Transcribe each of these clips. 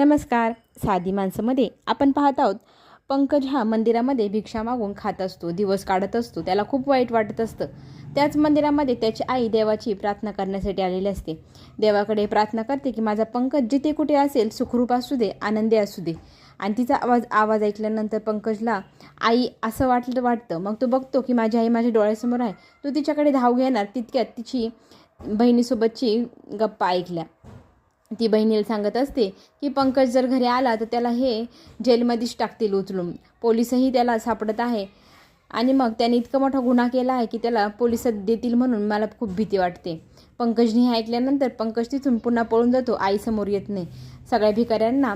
नमस्कार. साधी माणसामध्ये आपण पाहत आहोत. पंकज हा मंदिरामध्ये भिक्षा मागून खात असतो दिवस काढत असतो त्याला खूप वाईट वाटत असतं. त्याच मंदिरामध्ये त्याची आई देवाची प्रार्थना करण्यासाठी आलेली असते. देवाकडे प्रार्थना करते की माझा पंकज जिथे कुठे असेल सुखरूप असू दे आनंदी असू दे. आणि तिचा आवाज आवाज ऐकल्यानंतर पंकजला आई असं वाटलं वाटतं. मग तो बघतो की माझी आई माझ्या डोळ्यासमोर आहे. तो तिच्याकडे धाव घेणार. तितक्यात तिची बहिणीसोबतची गप्पा ऐकल्या. ती बहिणीला सांगत असते की पंकज जर घरी आला तर त्याला हे जेलमध्येच टाकतील उचलून. पोलिसही त्याला सापडत आहे. आणि मग त्याने इतका मोठा गुन्हा केला आहे की त्याला पोलिसात देतील म्हणून मला खूप भीती वाटते. पंकजने हे ऐकल्यानंतर पंकज तिथून पुन्हा पळून जातो. आईसमोर येत नाही. सगळ्या भिकाऱ्यांना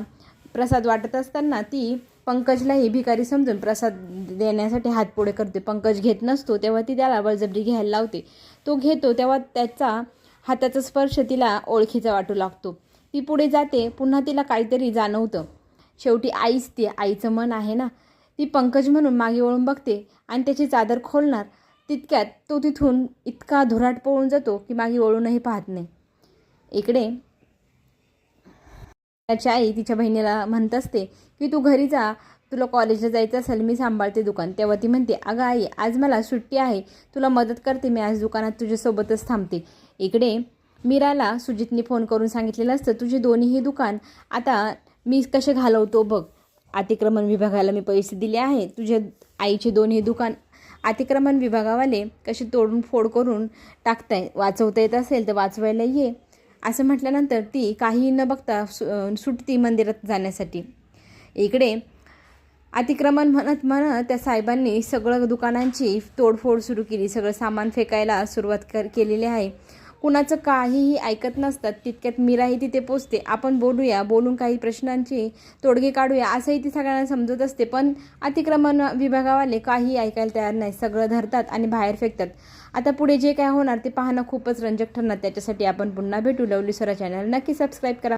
प्रसाद वाटत असताना ती पंकजलाही भिकारी समजून प्रसाद देण्यासाठी हात पुढे करते. पंकज घेत नसतो तेव्हा ती त्याला बळजबरी घ्यायला लावते. तो घेतो तेव्हा त्याचा हाताचा स्पर्श तिला ओळखीचा वाटू लागतो. ती पुढे जाते पुन्हा तिला काहीतरी जाणवतं. शेवटी आईच ती आईचं मन आहे ना. ती पंकज म्हणून मागे वळून बघते आणि त्याची चादर खोलणार. तितक्यात तो तिथून इतका धुराट पळून जातो की मागे वळूनही पाहत नाही. इकडे त्याची आई तिच्या बहिणीला म्हणत असते की तू घरी जा तुला कॉलेजला जायचं असेल मी सांभाळते दुकान. तेव्हा ती म्हणते अगं आई आज मला सुट्टी आहे. तुला मदत करते मी आज दुकानात तुझ्यासोबतच थांबते. इकडे मीराला सुजितने फोन करून सांगितलेलं असतं तुझे दोन्हीही दुकान आता मी कसे घालवतो बघ. अतिक्रमण विभागाला मी पैसे दिले आहे. तुझ्या आईचे दोन्ही दुकान अतिक्रमण विभागावाले कसे तोडून फोड करून टाकताय वाचवता येत असेल तर वाचवायला ये. असं म्हटल्यानंतर ती काही न बघता सु सुटती मंदिरात जाण्यासाठी. इकडे अतिक्रमण म्हणत म्हणत त्या साहेबांनी सगळं दुकानांची तोडफोड सुरू केली. सगळं सामान फेकायला सुरुवात कर केलेली आहे. कुणाचं काहीही ऐकत नसतात. तितक्यात मीराही तिथे पोचते. आपण बोलूया. बोलून काही प्रश्नांची तोडगे काढूया असंही ती सगळ्यांना समजत असते. पण अतिक्रमण विभागावाले काही ऐकायला तयार नाही सगळं धरतात आणि बाहेर फेकतात. आता पुढे जे काय होणार ते पाहणं खूपच रंजक ठरणार. त्याच्यासाठी आपण पुन्हा भेटू. लवली सरा चॅनल नक्की सबस्क्राईब करा.